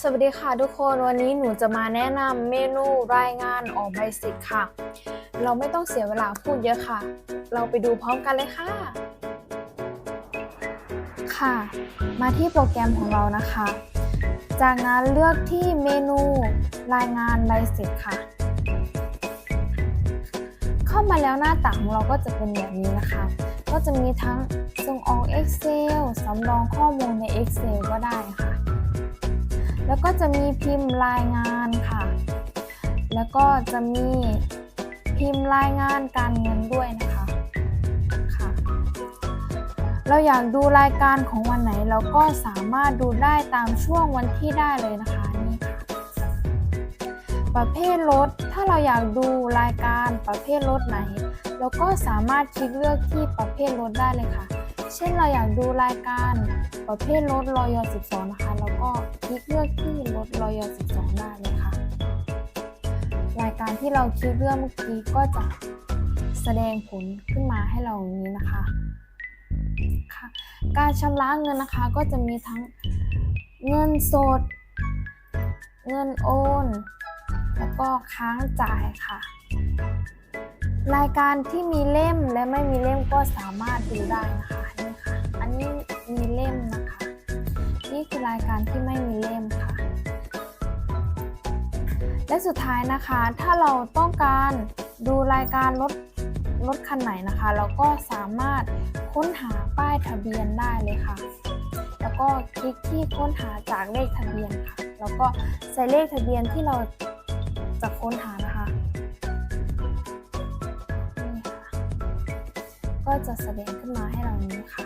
สวัสดีค่ะทุกคนวันนี้หนูจะมาแนะนำเมนูรายงานออกใบสิทธิ์ค่ะ เราไม่ต้องเสียเวลาพูดเยอะค่ะ เราไปดูพร้อมกันเลยค่ะ ค่ะ มาที่โปรแกรมของเรานะคะ จากนั้นเลือกที่เมนูรายงานใบเสร็จค่ะ เข้ามาแล้วหน้าต่างของเราก็จะเป็นแบบนี้นะคะ ก็จะมีทั้งส่งออก Excel สำรองข้อมูลใน Excel ก็ได้ค่ะ แล้วก็จะมีพิมพ์รายงานค่ะ แล้วก็จะมีพิมพ์รายงานการเงินด้วยนะคะค่ะ เราอยากดูรายการของวันไหนเราก็สามารถดูได้ตามช่วงวันที่ได้เลยนะคะนี่ค่ะประเภทรถถ้าเราอยากดูรายการประเภทรถไหน เราก็สามารถคลิกเลือกที่ประเภทรถได้เลยค่ะ เช่นเราอยากดูรายการประเภทรถรอย12 นะคะ แล้วก็คลิกเลือกที่รถรอย12 ได้เลยค่ะ รายการที่เราคลิกเลือกเมื่อกี้ก็จะแสดงผลขึ้นมาให้เราอย่างนี้นะคะค่ะการชำระเงินนะคะก็จะมีทั้งเงินสด เงินโอน แล้วก็ค้างจ่ายค่ะ รายการที่มีเล่มและไม่มีเล่มก็สามารถดูได้นะคะ นี่คือรายการที่ไม่มีเล่มค่ะ และสุดท้ายนะคะ ถ้าเราต้องการดูรายการรถรถคันไหนนะคะ เราก็สามารถค้นหาป้ายทะเบียนได้เลยค่ะ แล้วก็คลิกที่ค้นหาจากเลขทะเบียนค่ะ แล้วก็ใส่เลขทะเบียนที่เราจะค้นหานะคะนี่ค่ะก็จะแสดงขึ้นมาให้เรานี้ค่ะ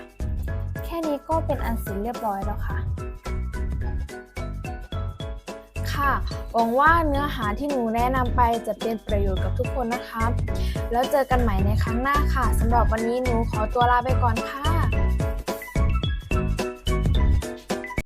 แค่นี้ก็เป็นอันเสร็จเรียบร้อยแล้วค่ะ ค่ะ หวังว่าเนื้อหาที่หนูแนะนำไปจะเป็นประโยชน์กับทุกคนนะคะ แล้วเจอกันใหม่ในครั้งหน้าค่ะสำหรับวันนี้หนูขอตัวลาไปก่อนค่ะ